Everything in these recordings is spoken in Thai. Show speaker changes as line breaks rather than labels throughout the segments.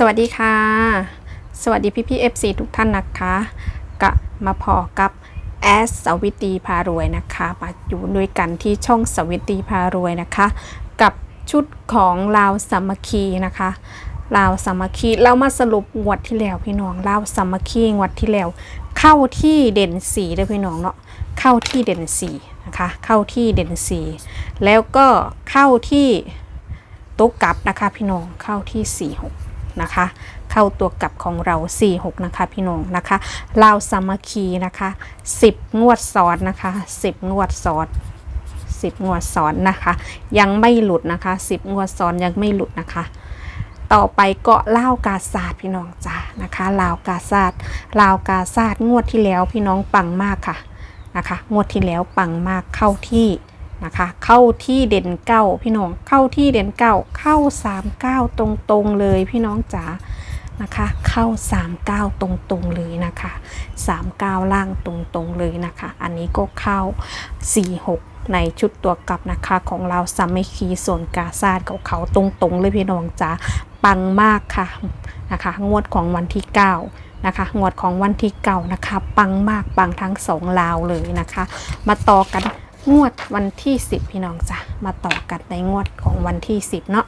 สวัสดีค่ะ สวัสดีพี่พี่เอฟซีทุกท่านนะคะกะมาพอกับแอสสวิตีพารวยนะคะมาอยู่ด้วยกันที่ช่องสวิตีพารวยนะคะ กับชุดของลาวสามัคคีนะคะลาวสามัคคีเรามาสรุปงวดที่แล้วพี่น้องลาวสามัคคีงวดที่แล้ว เข้าที่เด่นสีเลยพี่น้องเนาะเข้าที่เด่นสีนะคะ เข้าที่เด่นสีแล้วก็เข้าที่ตุ๊กกลับนะคะพี่น้องเข้าที่46 นะคะ เข้าตัวกลับของเรา 46 นะคะพี่น้องนะคะลาวสามัคคีนะคะ 10 งวดซ้อนนะคะ 10 งวดซ้อน10 งวดซ้อนนะคะ ยังไม่หลุดนะคะ 10 งวดซ้อนยังไม่หลุดนะคะต่อไปเก็ล่าวกาซาดพี่น้องจ้านะคะลาวกาซาดลาวกาซาดงวดที่แล้วพี่น้องปังมากค่ะนะคะ งวดที่แล้วปังมากเข้าที่ นะคะ เข้าที่เด่นเก้าพี่น้องเข้าที่เด่นเก้าเข้าสามเก้าตรงๆเลยพี่น้องจ๋านะคะ เข้าสามเก้าตรงๆเลยนะคะสามเก้าล่างตรงๆเลยนะคะ อันนี้ก็เข้าสี่หกในชุดตัวกลับนะคะ ของเราซัมเมคีส่วนกาซาดเขาเขาตรงๆเลยพี่น้องจ๋าปังมากค่ะนะคะ งวดของวันที่ 9 นะคะ งวดของวันที่เก่านะคะ ปังมากปังทั้งสองลาวเลยนะคะ มาต่อกัน งวดวันที่ 10 พี่น้องจ้ะมาต่อกันในงวดของวันที่ 10 เนาะ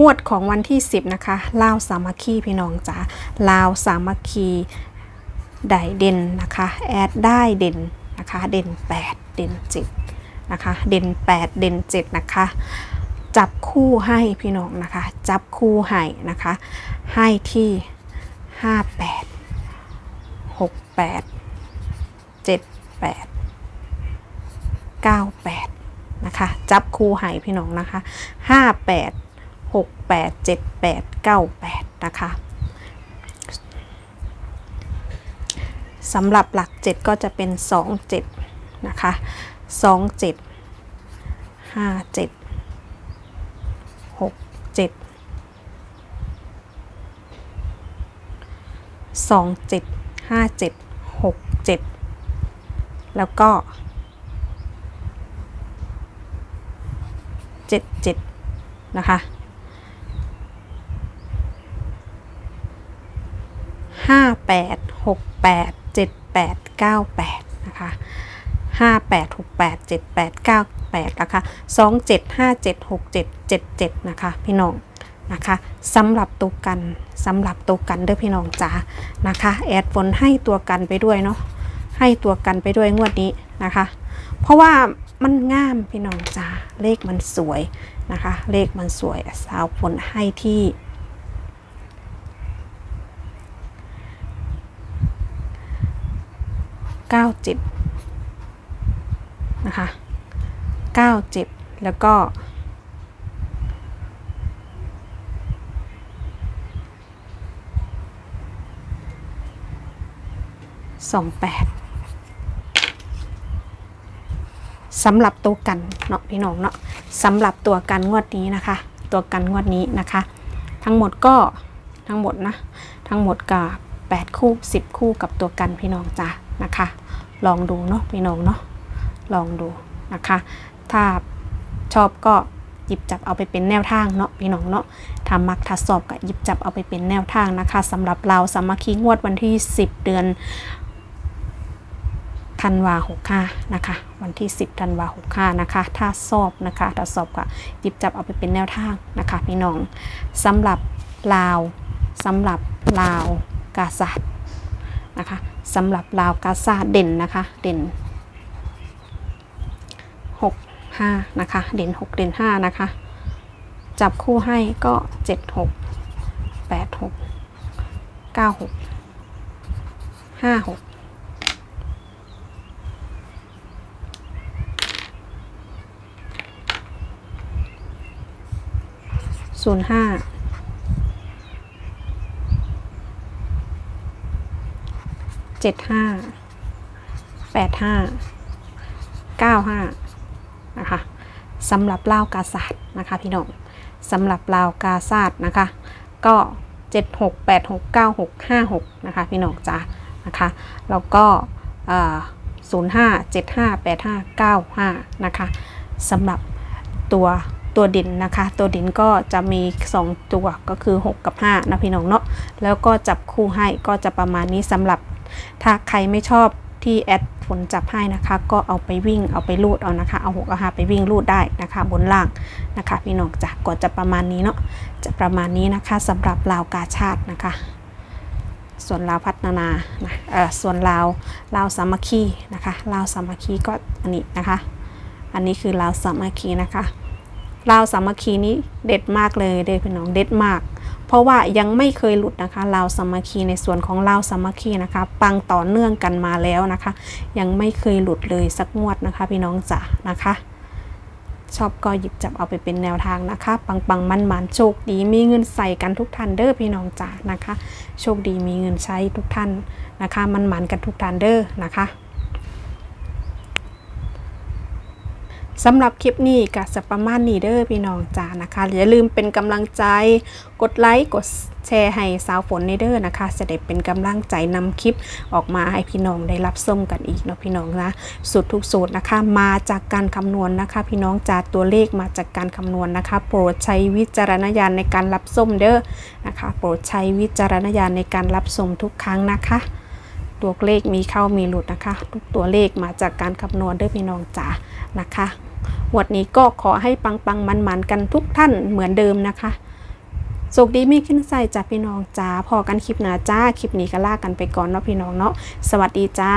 งวดของวันที่ 10 นะคะลาวสามัคคีพี่น้องจ้ะลาวสามัคคีได้เด่นนะคะแอดได้เด่นนะคะเด่น 8 เด่น7นะคะเด่น 8 เด่น7นะคะจับคู่ให้พี่น้องนะคะ จับคู่ให้นะคะให้ที่ 58 68 78 98นะคะ จับคู่ให้พี่น้องนะคะ58 68 78 98นะคะสำหรับหลัก 7 ก็จะเป็น 27 นะคะ 27 57 6 7 2 7 5 7 6 7แล้วก็7 7นะคะห้าแปดหกแปดเจ็ดแปดเก้าแปดนะคะห้าแปดหกแปดเจ็ดแปดเก้าแปดนะคะสองเจ็ดห้าเจ็ดหกเจ็ดเจ็ดเจ็ดนะคะ พี่น้อง นะคะสำหรับตัวกันสำหรับตัวกันเด้อพี่น้องจ๋านะคะ แอดฝนให้ตัวกันไปด้วยเนาะให้ตัวกันไปด้วยงวดนี้นะคะ เพราะว่ามันงามพี่น้องจ๋าเลขมันสวยนะคะ เลขมันสวยสาวฝนให้ที่เก้าเจ็ดนะคะเก้าเจ็ดแล้วก็ สองแปดสำหรับตัวกันเนาะพี่น้องเนาะสำหรับตัวกันงวดนี้นะคะ ตัวกันงวดนี้นะคะ ทั้งหมดก็ทั้งหมดนะ ทั้งหมดกับ8คู่10คู่กับตัวกันพี่น้องจ้ะนะคะ ลองดูเนาะพี่น้องเนาะลองดูนะคะ ถ้าชอบก็หยิบจับเอาไปเป็นแนวทางเนาะพี่น้องเนาะถ้ามักถ้าสอบก็หยิบจับเอาไปเป็นแนวทางนะคะสำหรับเราสามัคคีงวดวันที่ 10 เดือน ธันวาหกห้านะคะ วันที่ 10ธันวาหกห้านะคะ ถ้าสอบนะคะถ้าสอบก็หยิบจับเอาไปเป็นแนวทางนะคะพี่น้องสำหรับลาวสำหรับลาวกาซาดนะคะสำหรับลาวกาซาเด่นนะคะ เด่น 6 5 นะคะ เด่น 6 เด่น 5 นะคะ จับคู่ให้ก็ 7 6 8 6 9 6 5 6 ศูนย์ห้าเจ็ดห้าแปดห้าเก้าห้านะคะสำหรับลาวกาซาดนะคะพี่น้องสำหรับลาวกาซาดนะคะ ก็7 6 8 6 9 6 5 6นะคะพี่น้องจ้านะคะแล้วก็05 75 85 95 นะคะสำหรับตัว ตัวด่นนะคะ ตัวด่นก็จะมี 2 ตัวก็คือ 6 กับ5นะพี่น้องเนาะแล้วก็จับคู่ให้ก็จะประมาณนี้สำหรับ ถ้าใครไม่ชอบที่แอดฝนจับให้นะคะ ก็เอาไปวิ่งเอาไปรูดเอานะคะ เอาหกเอาห้าไปวิ่งรูดได้นะคะ บนล่างนะคะ พี่น้องจ้ะก็จะประมาณนี้เนาะจะประมาณนี้นะคะสำหรับลาวกาชาตินะคะ ส่วนลาวพัฒนานะเออส่วนลาวลาวสามัคคีนะคะลาวสามัคคีก็อันนี้นะคะ อันนี้คือลาวสามัคคีนะคะ ลาวสามัคคีนี้เด็ดมากเลยเด็ดพี่น้องเด็ดมาก เพราะว่ายังไม่เคยหลุดนะคะลาวสามัคคีในส่วนของลาวสามัคคีนะคะ ปังต่อเนื่องกันมาแล้วนะคะ ยังไม่เคยหลุดเลยสักงวดนะคะ พี่น้องจ๋านะคะ ชอบก็หยิบจับเอาไปเป็นแนวทางนะคะ ปังปังมันมันโชคดีมีเงินใส่กันทุกท่านเด้อพี่น้องจ๋านะคะ โชคดีมีเงินใช้ทุกท่านนะคะ มันมันกันทุกท่านเด้อนะคะ สำหรับคลิปนี้ก็จะประมาณนี้เด้อพี่น้องจ๋านะคะ อย่าลืมเป็นกำลังใจ กดไลค์กดแชร์ให้สาวฝนในเด้อนะคะ จะได้เป็นกำลังใจนำคลิปออกมาให้พี่น้องได้รับชมกันอีกเนาะพี่น้องนะสูตรทุกสูตรนะคะ มาจากการคำนวณนะคะ พี่น้องจากตัวเลขมาจากการคำนวณนะคะ โปรดใช้วิจารณญาณในการรับชมเด้อนะคะ โปรดใช้วิจารณญาณในการรับชมทุกครั้งนะคะ ตัวเลขมีเข้ามีหลุดนะคะ ทุกตัวเลขมาจากการคำนวณด้วยพี่น้องจ๋านะคะวันนี้ก็ขอให้ปังปังมันมันกันทุกท่านเหมือนเดิมนะคะสุขดีมีขึ้นใส่จ้าพี่น้องจ้าพอกันคลิปหนาจ้า คลิปนี้ก็ลากันไปก่อนเนาะพี่น้องเนาะสวัสดีจ้า